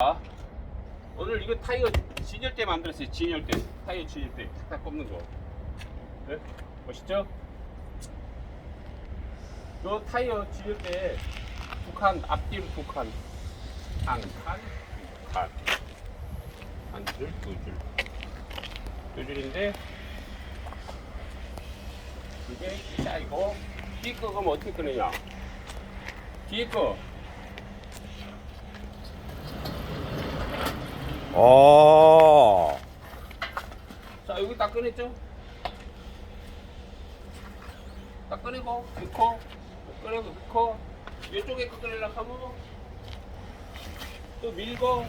아, 오늘 이거 타이어 진열 때 만들었어요. 진열 때 타이어 진열 때 탁탁 꼽는 거. 네? 멋있죠? 요 타이어 진열 때두 칸, 앞뒤로 두 칸, 한 칸, 두 칸, 한 줄, 두 줄, 두 줄인데 이게 짜이고 뒤에 거 그럼 어떻게 끄느냐? 뒤에 거 아, 자 여기 딱 꺼냈죠? 딱 꺼내고 넣고 꺼내고 넣고 이쪽에 거 꺼내려고 하면 또 밀고.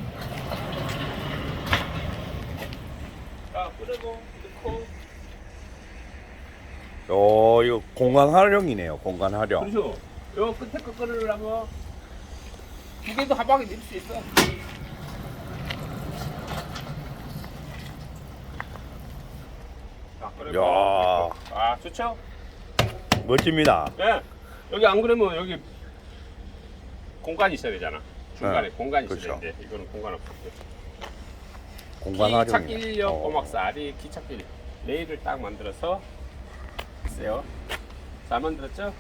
자 꺼내고. 넣고 어, 이거 공간 활용이네요. 공간 활용. 그렇죠. 요 끝에 거 꺼내려면 두 개도 한 방에 넣을 수 있어 야. 아 좋죠? 멋집니다. 예. 여기 안 그러면 여기 공간이 있어야 되잖아. 중간에 네, 공간이 있어야 그렇죠. 되는데 이거는 공간 없고. 공간 활용이. 기찻길역 꼬막살이 기찻길 레일을 딱 만들어서 있어요. 잘 만들었죠?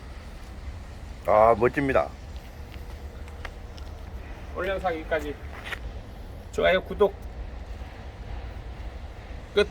아, 멋집니다. 영상 여기까지. 좋아요, 구독 끝.